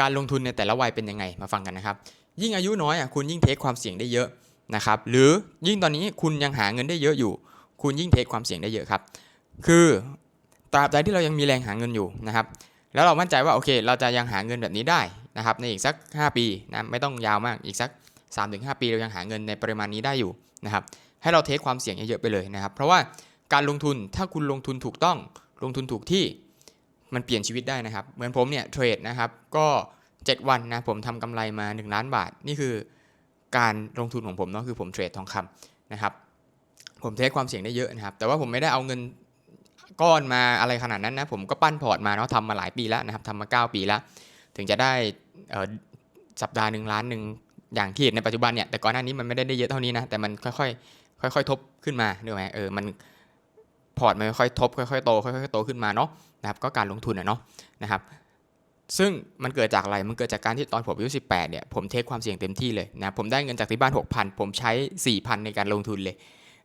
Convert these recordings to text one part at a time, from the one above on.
การลงทุนในแต่ละวัยเป็นยังไงมาฟังกันนะครับ ยิ่งอายุน้อยอะคุณยิ่งเทคความเสี่ยงได้เยอะนะครับหรือยิ่งตอนนี้คุณยังหาเงินได้เยอะอยู่ คุณยิ่งเทคความเสี่ยงได้เยอะครับ คือตราบใดที่เรายังมีแรงหาเงินอยู่นะครับแล้วเรามั่นใจว่าโอเค เราจะยังหาเงินแบบนี้ได้นะครับในอีกสัก 5 ปีนะไม่ต้องยาวมากอีกสัก 3-5 ปีเรายังหาเงินในปริมาณนี้ได้อยู่นะครับให้เราเทคความเสี่ยงเยอะๆไปเลยนะครับ เพราะว่าการลงทุนถ้าคุณลงทุนถูกต้องลงทุนถูกที่ มันเปลี่ยนชีวิตได้นะครับ เหมือนผมเนี่ยเทรดนะครับ ก็ 7 วันนะผมทำกำไรมา 1 ล้านบาท นี่คือการลงทุนของผมเนาะคือผมเทรดทองคำนะครับ ผมเทคความเสี่ยงได้เยอะนะครับ แต่ว่าผมไม่ได้เอาเงินก้อนมาอะไรขนาดนั้นนะ ผมก็ปั้นพอร์ตมาเนาะทำมาหลายปีแล้วนะครับทำมา 9 ปีแล้ว ถึงจะได้สัปดาห์หนึ่งล้านหนึ่งอย่างที่เห็นในปัจจุบันเนี่ยแต่ก่อนหน้านี้มันไม่ได้ได้เยอะเท่านี้นะแต่มันค่อยๆค่อยๆ ทบขึ้นมาเนอะไหมเออมัน พอร์ตมันค่อยๆทบค่อยๆโตค่อยๆโตขึ้นมาเนาะนะครับก็การลงทุนอะเนาะนะครับซึ่งมันเกิดจากอะไร มันเกิดจากการที่ตอนผมอายุ18เนี่ย ผมเทคความเสี่ยงเต็มที่เลยนะ ผมได้เงินจากที่บ้าน 6,000 ผมใช้ 4,000 ในการลงทุนเลย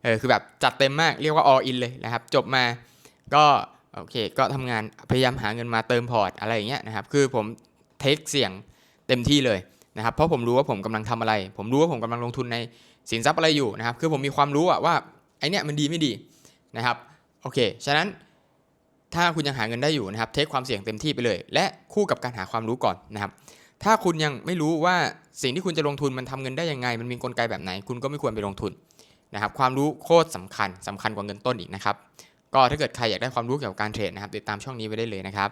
เออ คือแบบจัดเต็มมาก เรียกว่า all in เลยนะครับ จบมา ก็โอเค ก็ทำงาน พยายามหาเงินมาเติมพอร์ตอะไรอย่างเงี้ยนะครับ คือผมเทคเสี่ยงเต็มที่เลยนะครับ เพราะผมรู้ว่าผมกำลังทำอะไร ผมรู้ว่าผมกำลังลงทุนในสินทรัพย์อะไรอยู่นะครับ คือผมมีความรู้อะว่าไอเนี้ยมันดีไม่ดีนะครับ โอเค ฉะนั้นถ้าคุณยังหาเงินได้อยู่นะครับเทคความเสี่ยงเต็มที่ไปเลย และคู่กับการหาความรู้ก่อนนะครับถ้าคุณยังไม่รู้ว่าสิ่งที่คุณจะลงทุนมันทำเงินได้ยังไง มันมีกลไกแบบไหน คุณก็ไม่ควรไปลงทุนนะครับความรู้โคตรสำคัญสำคัญกว่าเงินต้นอีกนะครับก็ถ้าเกิดใครอยากได้ความรู้เกี่ยวกับการเทรดนะครับติดตามช่องนี้ไว้ได้เลยนะครับ